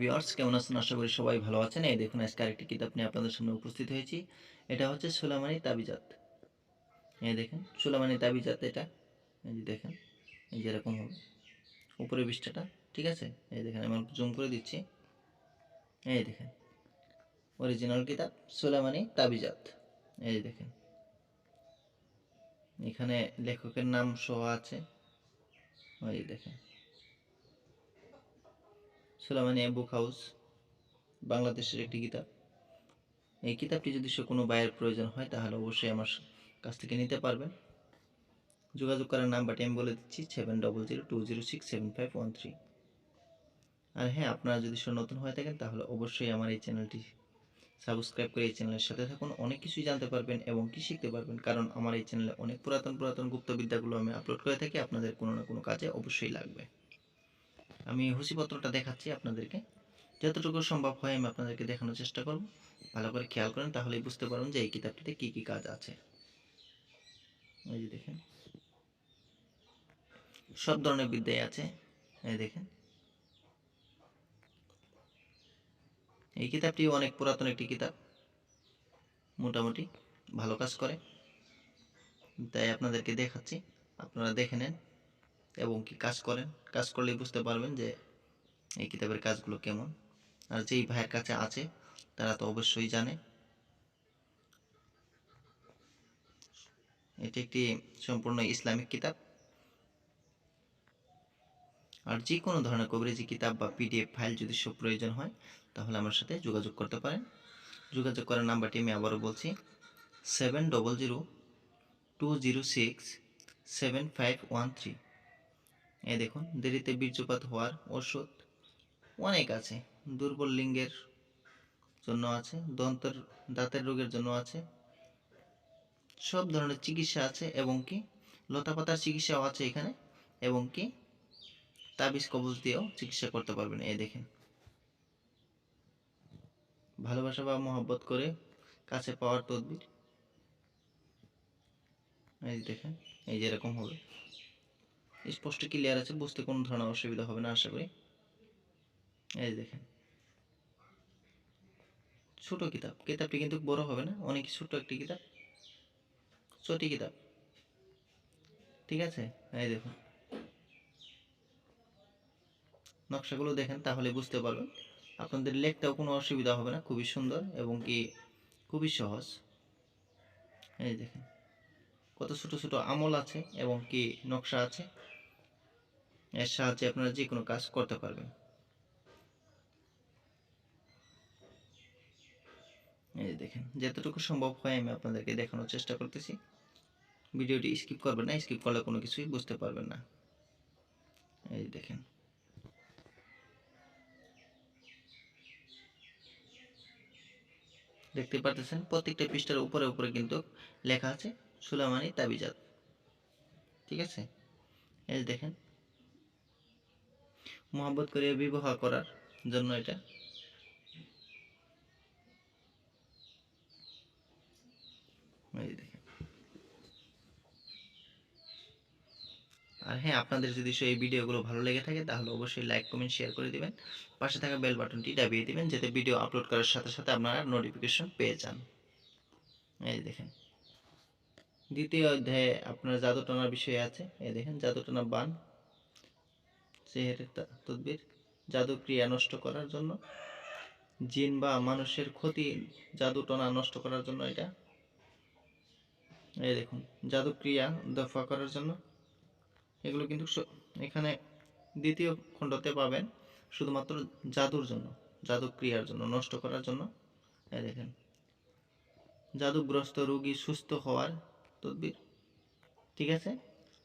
Viewers, কেমন আছেন? আশা করি সবাই ভালো আছেন। এই দেখুন, আজকে আরেকটি কিতাব নিয়ে আপনাদের সামনে উপস্থিত হয়েছি। এটা হচ্ছে সুলামানি তাবিজাত। এই দেখেন সুলামানি তাবিজাত এটা। এই যে দেখেন, এই যে এরকম হবে। উপরে পৃষ্ঠাটা, ঠিক আছে? এই দেখেন, আমি জুম করে দিচ্ছি। এই দেখেন অরিজিনাল কিতাব সুলামানি তাবিজাত। এই দেখেন, এখানে লেখকের নাম সহ আছে। ওই দেখেন সুলামানিয়া বুক হাউস বাংলাদেশের একটি কিতাব। এই কিতাবটি যদি সে কোনো বাইয়ের প্রয়োজন হয়, তাহলে অবশ্যই আমার কাছ থেকে নিতে পারবেন। যোগাযোগ করার নাম্বারটি আমি বলে দিচ্ছি seven double zero two zero six seven five one three আর হ্যাঁ আপনারা যদি সে নতুন হয়ে থাকেন, তাহলে অবশ্যই আমার এই চ্যানেলটি সাবস্ক্রাইব করে এই চ্যানেলের সাথে থাকুন। অনেক কিছুই জানতে পারবেন এবং কি শিখতে পারবেন, কারণ আমার এই চ্যানেলে অনেক পুরাতন পুরাতন গুপ্তবিদ্যাগুলো আমি আপলোড করে থাকি। আপনাদের কোনো না কোনো কাজে অবশ্যই লাগবে। আমি হুসিপত্রটা দেখাচ্ছি আপনাদেরকে। যতটুকু সম্ভব হয় আমি আপনাদেরকে দেখানোর চেষ্টা করব। ভালো করে খেয়াল করেন, তাহলেই বুঝতে পারবেন যে এই কিতাবটিতে কী কী কাজ আছে। এই যে দেখেন। সব ধরনের বিদ্যায় আছে। এই দেখেন। এই কিতাবটি অনেক পুরাতন একটি কিতাব। মোটামুটি ভালো কাজ করে। তাই আপনাদেরকে দেখাচ্ছি। আপনারা দেখে নেন। এবং কি কাজ করেন? কাজ করলেই বুঝতে পারবেন যে এই কিতাবের কাজগুলো কেমন। আর যেই ভাইয়ের কাছে আছে, তারা তো অবশ্যই জানে। এটি একটি সম্পূর্ণ ইসলামিক কিতাব। আর যে কোনো ধরনের কভারেজি কিতাব বা পিডিএফ ফাইল যদি সব প্রয়োজন হয়, তাহলে আমার সাথে যোগাযোগ করতে পারেন। যোগাযোগ করার নাম্বারটি আমি আবারও বলছি seven double zero two zero six seven five one three এই দেখুন, দেরিতে বীর্যপাত হওয়ার ওষুধ অনেক আছে, দুর্বল লিঙ্গের জন্য আছে, দন্তের, দাঁতের রোগের জন্য আছে, সব ধরনের চিকিৎসা আছে এবং কি লতাপাতার চিকিৎসাও আছে এখানে এবং কি তাবিজ কবজ দিয়েও চিকিৎসা করতে পারবেন এই দেখেন। ভালোবাসা বা মহব্বত করে কাছে পাওয়ার তদবির, এই দেখেন, এই যে এরকম হবে। স্পষ্ট ক্লিয়ার আছে, বুঝতে কোনো ধরনের অসুবিধা হবে না, আশা করি। এই দেখেন। ছোট কিতাব, কিতাবটি কিন্তু বড় হবে না, অনেক ছোট একটি কিতাব ছোটি কিতাব। ঠিক আছে? এই দেখুন। নকশাগুলো দেখেন, তাহলে বুঝতে পারবেন। আপনাদের লেখটাও কোনো অসুবিধা হবে না, খুবই সুন্দর এবং কি খুবই সহজ। এই দেখেন। কত ছোট ছোট আমল আছে এবং কি নকশা আছে। এর সাহায্যে আপনারা যে কোনো কাজ করতে পারবেন। এই দেখেন, যতটুকু সম্ভব হয় আমি আপনাদেরকে দেখানোর চেষ্টা করতেছি। ভিডিওটি স্কিপ করবেন না, স্কিপ করলে কোনো কিছুই বুঝতে পারবেন না। এই দেখেন। দেখতে পারতেছেন, প্রত্যেকটা পৃষ্ঠার উপরে উপরে কিন্তু লেখা আছে, সুলামানি তাবিজাত। ঠিক আছে? এই দেখেন মোহাম্মত করে বিবাহ করার জন্য এটা। আর হ্যাঁ আপনাদের যদি সেই ভিডিওগুলো ভালো লেগে থাকে, তাহলে অবশ্যই লাইক কমেন্ট শেয়ার করে দিবেন। পাশে থাকা বেল বাটনটি দাবিয়ে দিবেন, যাতে ভিডিও আপলোড করার সাথে সাথে আপনারা নোটিফিকেশন পেয়ে যান। এই দেখেন। দ্বিতীয় অধ্যায়ে আপনার জাদু টানার বিষয় আছে। এই দেখেন জাদু টানা বান। চেহের তদবির জাদু ক্রিয়া নষ্ট করার জন্য। জিন বা মানুষের ক্ষতি, জাদু টনা নষ্ট করার জন্য এটা। এই দেখুন জাদু ক্রিয়া দফা করার জন্য। এগুলো কিন্তু এখানে দ্বিতীয় খণ্ডতে পাবেন শুধুমাত্র জাদুর জন্য জাদু ক্রিয়ার জন্য, নষ্ট করার জন্য। এই দেখেন, জাদুগ্রস্ত রোগী সুস্থ হওয়ার তদবির, ঠিক আছে?